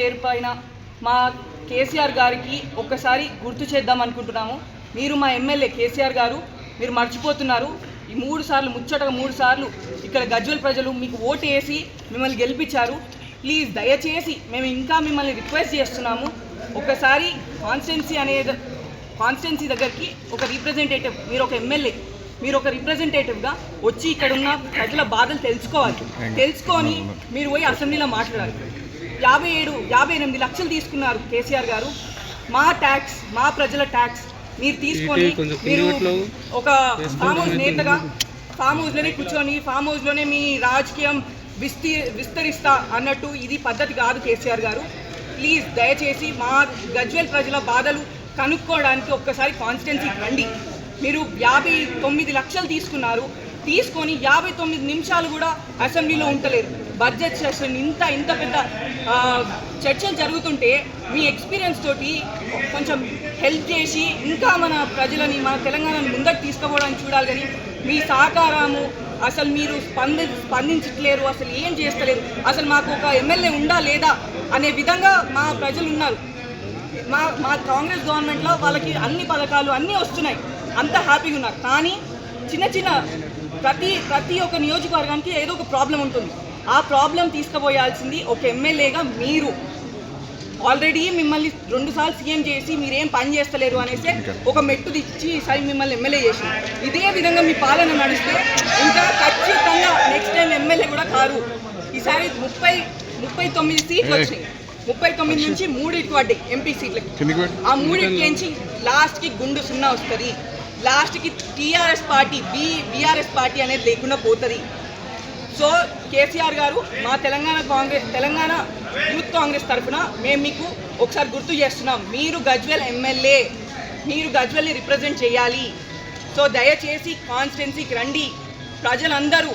పేరు పైన మా కేసీఆర్ గారికి ఒక్కసారి గుర్తు చేద్దాం అనుకుంటున్నాము. మీరు మా ఎమ్మెల్యే కేసీఆర్ గారు మీరు మర్చిపోతున్నారు. ఈ మూడు సార్లు ముచ్చటగా మూడు సార్లు ఇక్కడ గజ్వల్ ప్రజలు మీకు ఓటు వేసి మిమ్మల్ని గెలిపించారు. ప్లీజ్ దయచేసి మేము ఇంకా మిమ్మల్ని రిక్వెస్ట్ చేస్తున్నాము. ఒకసారి కాన్స్టెన్సీ అనేది కాన్స్టిట్యున్సీ దగ్గరికి ఒక రిప్రజెంటేటివ్ మీరు ఒక ఎమ్మెల్యే మీరు ఒక రిప్రజెంటేటివ్గా వచ్చి ఇక్కడ ఉన్న ప్రజల బాధలు తెలుసుకోవాలి. తెలుసుకొని మీరు పోయి అసెంబ్లీలో మాట్లాడాలి. యాభై ఏడు యాభై ఎనిమిది లక్షలు తీసుకున్నారు కేసీఆర్ గారు. మా ట్యాక్స్ మా ప్రజల ట్యాక్స్ మీరు తీసుకొని మీరు ఒక ఫామ్ హౌస్ నేతగా ఫామ్ హౌస్లోనే కూర్చొని ఫామ్ హౌస్లోనే మీ రాజకీయం విస్తీ విస్తరిస్తా అన్నట్టు ఇది పద్ధతి కాదు కేసీఆర్ గారు. ప్లీజ్ దయచేసి మా గజ్వేల్ ప్రజల బాధలు కనుక్కోవడానికి ఒక్కసారి కాన్స్టిట్యున్సీకి రండి మీరు యాభై తొమ్మిది లక్షలు తీసుకున్నారు. తీసుకొని యాభై తొమ్మిది నిమిషాలు కూడా అసెంబ్లీలో ఉండలేదు బడ్జెట్ సెషన్ ఇంత ఇంత పెద్ద చర్చలు జరుగుతుంటే మీ ఎక్స్పీరియన్స్ తోటి కొంచెం హెల్ప్ చేసి ఇంకా మన ప్రజలని మన తెలంగాణను ముందకు తీసుకుపోవడానికి చూడాలి కానీ మీ సహకారము అసలు మీరు స్పంది స్పందించట్లేరు అసలు ఏం చేస్తలేరు అసలు మాకు ఒక ఎమ్మెల్యే ఉందా లేదా అనే విధంగా మా ప్రజలు ఉన్నారు. మా మా కాంగ్రెస్ గవర్నమెంట్లో వాళ్ళకి అన్ని పథకాలు అన్నీ వస్తున్నాయి. అంత హ్యాపీగా ఉన్నారు. కానీ చిన్న చిన్న ప్రతి ప్రతి ఒక్క నియోజకవర్గానికి ఏదో ఒక ప్రాబ్లం ఉంటుంది. ఆ ప్రాబ్లం తీసుకుపోయాల్సింది ఒక ఎమ్మెల్యేగా మీరు. ఆల్రెడీ మిమ్మల్ని రెండు సార్లు సీఎం చేసి మీరేం పని చేస్తలేరు అనేసి ఒక మెట్టు తెచ్చి ఈసారి మిమ్మల్ని ఎమ్మెల్యే చేసి ఇదే విధంగా మీ పాలన నడిస్తే ఇంకా ఖచ్చితంగా నెక్స్ట్ టైం ఎమ్మెల్యే కూడా కారు. ఈసారి ముప్పై ముప్పై తొమ్మిది సీట్లు వచ్చినాయి. ముప్పై తొమ్మిది నుంచి మూడింటికి పడ్డాయి ఎంపీ సీట్లకి. ఆ మూడింటికి లాస్ట్కి గుండు సున్నా వస్తుంది. లాస్ట్కి TRS party B BRS party అనేది లేకుండా పోతుంది. సో కేసీఆర్ గారు మా తెలంగాణ కాంగ్రెస్ తెలంగాణ యూత్ కాంగ్రెస్ తరఫున మేము మీకు ఒకసారి గుర్తు చేస్తున్నాం. మీరు గజ్వెల్ ఎమ్మెల్యే మీరు గజ్వెల్ని రిప్రజెంట్ చేయాలి. సో దయచేసి కాన్స్టిట్యున్సీకి రండి. ప్రజలందరూ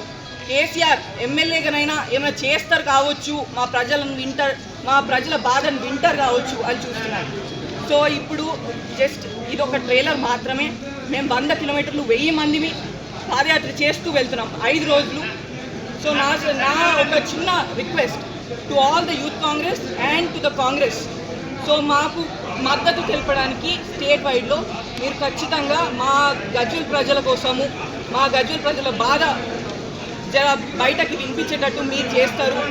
కేసీఆర్ ఎమ్మెల్యేగానైనా ఏమైనా చేస్తారు కావచ్చు మా ప్రజలను వింటర్ మా ప్రజల బాధను వింటర్ కావచ్చు అని చూస్తున్నారు. సో ఇప్పుడు జస్ట్ ఇది ఒక ట్రైలర్ మాత్రమే. మేము వంద కిలోమీటర్లు వెయ్యి మందిని పాదయాత్ర చేస్తూ వెళ్తున్నాం. ఐదు రోజులు. సో నా నా ఒక చిన్న request to all the youth Congress and to the Congress so మాకు మద్దతు తెలపడానికి స్టేట్ వైడ్లో మీరు ఖచ్చితంగా మా గజ్వల్ ప్రజల కోసము మా గజ్వల్ ప్రజల బాధ జర బయటకి వినిపించేటట్టు మీరు చేస్తారు.